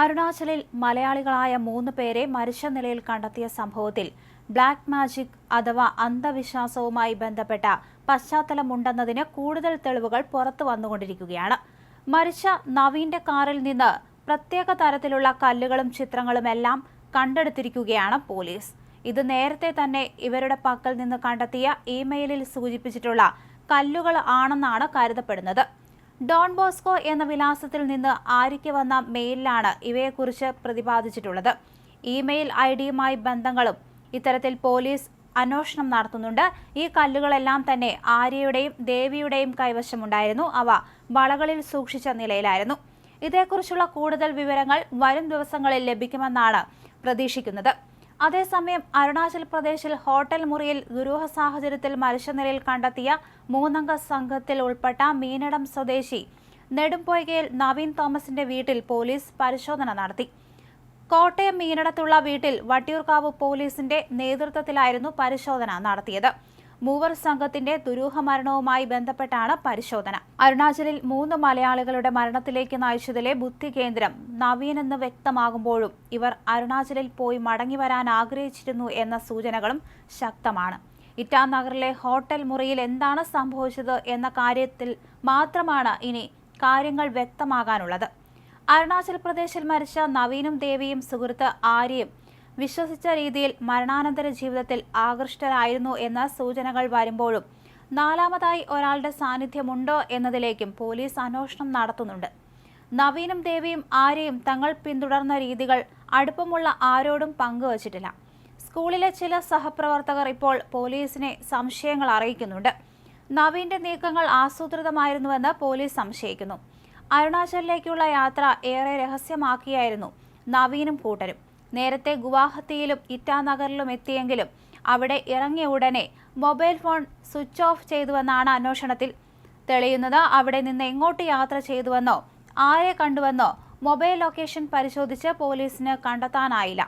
അരുണാചലിൽ മലയാളികളായ മൂന്ന് പേരെ മരിച്ച നിലയിൽ കണ്ടെത്തിയ സംഭവത്തിൽ ബ്ലാക്ക് മാജിക് അഥവാ അന്ധവിശ്വാസവുമായി ബന്ധപ്പെട്ട പശ്ചാത്തലമുണ്ടെന്നതിന് കൂടുതൽ തെളിവുകൾ പുറത്തു വന്നുകൊണ്ടിരിക്കുകയാണ്. മരിച്ച നവീന്റെ കാറിൽ നിന്ന് പ്രത്യേക തരത്തിലുള്ള കല്ലുകളും ചിത്രങ്ങളും എല്ലാം കണ്ടെടുത്തിരിക്കുകയാണ് പോലീസ്. ഇത് നേരത്തെ തന്നെ ഇവരുടെ പക്കൽ നിന്ന് കണ്ടെത്തിയ ഇമെയിലിൽ സൂചിപ്പിച്ചിട്ടുള്ള കല്ലുകൾ ആണെന്നാണ് കരുതപ്പെടുന്നത്. ഡോൺ ബോസ്കോ എന്ന വിലാസത്തിൽ നിന്ന് ആര്യയ്ക്ക് വന്ന മെയിലിലാണ് ഇവയെക്കുറിച്ച് പ്രതിപാദിച്ചിട്ടുള്ളത്. ഇമെയിൽ ഐ ഡിയുമായി ബന്ധങ്ങളും ഇത്തരത്തിൽ പോലീസ് അന്വേഷണം നടത്തുന്നുണ്ട്. ഈ കല്ലുകളെല്ലാം തന്നെ ആര്യയുടെയും ദേവിയുടെയും കൈവശമുണ്ടായിരുന്നു. അവ വളകളിൽ സൂക്ഷിച്ച നിലയിലായിരുന്നു. ഇതേക്കുറിച്ചുള്ള കൂടുതൽ വിവരങ്ങൾ വരും ദിവസങ്ങളിൽ ലഭിക്കുമെന്നാണ് പ്രതീക്ഷിക്കുന്നത്. അതേസമയം അരുണാചൽ പ്രദേശിൽ ഹോട്ടൽ മുറിയിൽ ദുരൂഹ സാഹചര്യത്തിൽ മരിച്ച നിലയിൽ കണ്ടെത്തിയ മൂന്നംഗ സംഘത്തിൽ ഉൾപ്പെട്ട മീനടം സ്വദേശി നെടുംപൊയ്കയിൽ നവീൻ തോമസിന്റെ വീട്ടിൽ പോലീസ് പരിശോധന നടത്തി. കോട്ടയം മീനടത്തുള്ള വീട്ടിൽ വട്ടിയൂർക്കാവ് പോലീസിന്റെ നേതൃത്വത്തിലായിരുന്നു പരിശോധന നടത്തിയത്. മൂവർ സംഘത്തിന്റെ ദുരൂഹ മരണവുമായി ബന്ധപ്പെട്ടാണ് പരിശോധന. അരുണാചലിൽ മൂന്ന് മലയാളികളുടെ മരണത്തിലേക്ക് നയിച്ചതിലെ ബുദ്ധി കേന്ദ്രം നവീൻ എന്ന് വ്യക്തമാകുമ്പോഴും ഇവർ അരുണാചലിൽ പോയി മടങ്ങി വരാൻ ആഗ്രഹിച്ചിരുന്നു എന്ന സൂചനകളും ശക്തമാണ്. ഇറ്റാനഗറിലെ ഹോട്ടൽ മുറിയിൽ എന്താണ് സംഭവിച്ചത് എന്ന കാര്യത്തിൽ മാത്രമാണ് ഇനി കാര്യങ്ങൾ വ്യക്തമാകാനുള്ളത്. അരുണാചൽ പ്രദേശിൽ മരിച്ച നവീനും ദേവിയും സുഹൃത്ത് ആര്യയും വിശ്വസിച്ച രീതിയിൽ മരണാനന്തര ജീവിതത്തിൽ ആകൃഷ്ടരായിരുന്നു എന്ന സൂചനകൾ വരുമ്പോഴും നാലാമതായി ഒരാളുടെ സാന്നിധ്യമുണ്ടോ എന്നതിലേക്കും പോലീസ് അന്വേഷണം നടത്തുന്നുണ്ട്. നവീനും ദേവിയും ആരെയും തങ്ങൾ പിന്തുടർന്ന രീതികൾ അടുപ്പമുള്ള ആരോടും പങ്കുവച്ചിട്ടില്ല. സ്കൂളിലെ ചില സഹപ്രവർത്തകർ ഇപ്പോൾ പോലീസിനെ സംശയങ്ങൾ അറിയിക്കുന്നുണ്ട്. നവീന്റെ നീക്കങ്ങൾ ആസൂത്രിതമായിരുന്നുവെന്ന് പോലീസ് സംശയിക്കുന്നു. അരുണാചലിലേക്കുള്ള യാത്ര ഏറെ രഹസ്യമാക്കിയായിരുന്നു നവീനും കൂട്ടരും. നേരത്തെ ഗുവാഹത്തിയിലും ഇറ്റാനഗറിലും എത്തിയെങ്കിലും അവിടെ ഇറങ്ങിയ ഉടനെ മൊബൈൽ ഫോൺ സ്വിച്ച് ഓഫ് ചെയ്തുവെന്നാണ് അന്വേഷണത്തിൽ തെളിയുന്നത്. അവിടെ നിന്ന് എങ്ങോട്ട് യാത്ര ചെയ്തുവെന്നോ ആരെ കണ്ടുവെന്നോ മൊബൈൽ ലൊക്കേഷൻ പരിശോധിച്ച് പോലീസിന് കണ്ടെത്താനായില്ല.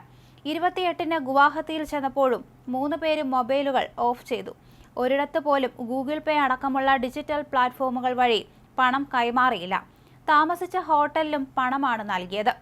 ഇരുപത്തിയെട്ടിന് ഗുവാഹത്തിയിൽ ചെന്നപ്പോഴും മൂന്ന് പേരും മൊബൈലുകൾ ഓഫ് ചെയ്തു. ഒരിടത്ത് പോലും ഗൂഗിൾ പേ അടക്കമുള്ള ഡിജിറ്റൽ പ്ലാറ്റ്ഫോമുകൾ വഴി പണം കൈമാറിയില്ല. താമസിച്ച ഹോട്ടലിലും പണമാണ് നൽകിയത്.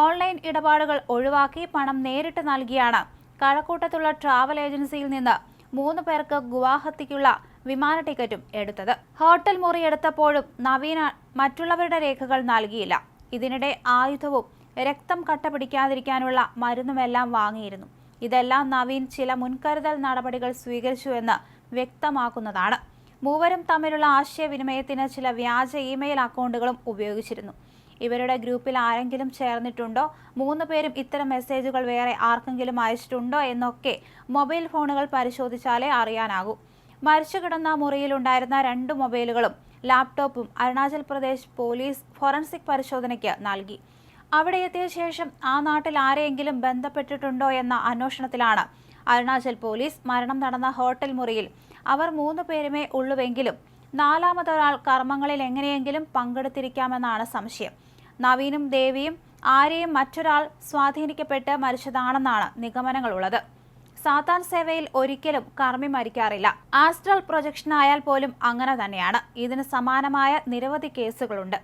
ഓൺലൈൻ ഇടപാടുകൾ ഒഴിവാക്കി പണം നേരിട്ട് നൽകിയാണ്. കഴക്കൂട്ടത്തുള്ള ട്രാവൽ ഏജൻസിയിൽ നിന്ന് മൂന്ന് പേർക്ക് ഗുവാഹത്തിക്കുള്ള വിമാന ടിക്കറ്റും എടുത്തത്. ഹോട്ടൽ മുറി എടുത്തപ്പോഴും നവീന മറ്റുള്ളവരുടെ രേഖകൾ നൽകിയില്ല. ഇതിനിടെ ആയുധവും രക്തം കട്ട പിടിക്കാതിരിക്കാനുള്ള മരുന്നുമെല്ലാം വാങ്ങിയിരുന്നു. ഇതെല്ലാം നവീൻ ചില മുൻകരുതൽ നടപടികൾ സ്വീകരിച്ചുവെന്ന് വ്യക്തമാക്കുന്നതാണ്. മൂവരും തമ്മിലുള്ള ആശയവിനിമയത്തിന് ചില വ്യാജ ഇമെയിൽ അക്കൗണ്ടുകളും ഉപയോഗിച്ചിരുന്നു. ഇവരുടെ ഗ്രൂപ്പിൽ ആരെങ്കിലും ചേർന്നിട്ടുണ്ടോ? മൂന്ന് പേരും ഇത്തരം മെസ്സേജുകൾ വേറെ ആർക്കെങ്കിലും അയച്ചിട്ടുണ്ടോ എന്നൊക്കെ മൊബൈൽ ഫോണുകൾ പരിശോധിച്ചാലേ അറിയാനാകൂ. മരിച്ചു കിടന്ന മുറിയിലുണ്ടായിരുന്ന രണ്ട് മൊബൈലുകളും ലാപ്ടോപ്പും അരുണാചൽ പ്രദേശ് പോലീസ് ഫോറൻസിക് പരിശോധനയ്ക്ക് നൽകി. അവിടെ എത്തിയ ശേഷം ആ നാട്ടിൽ ആരെയെങ്കിലും ബന്ധപ്പെട്ടിട്ടുണ്ടോ എന്ന അന്വേഷണത്തിലാണ് അരുണാചൽ പോലീസ് മരണം നടന്ന ഹോട്ടൽ മുറിയിൽ. അവർ മൂന്ന് പേരുമേ ഉള്ളുവെങ്കിലും നാലാമതൊരാൾ കർമ്മങ്ങളിൽ എങ്ങനെയെങ്കിലും പങ്കെടുത്തിരിക്കാമെന്നാണ് സംശയം. നവീനും ദേവിയും ആരെയും മറ്റൊരാൾ സ്വാധീനിക്കപ്പെട്ട് മരിച്ചതാണെന്നാണ് നിഗമനങ്ങളുള്ളത്. സാത്താൻ സേവയിൽ ഒരിക്കലും കർമ്മി മരിക്കാറില്ല. ആസ്ട്രൽ പ്രൊജക്ഷൻ ആയാൽ പോലും അങ്ങനെ തന്നെയാണ്. ഇതിന് സമാനമായ നിരവധി കേസുകളുണ്ട്.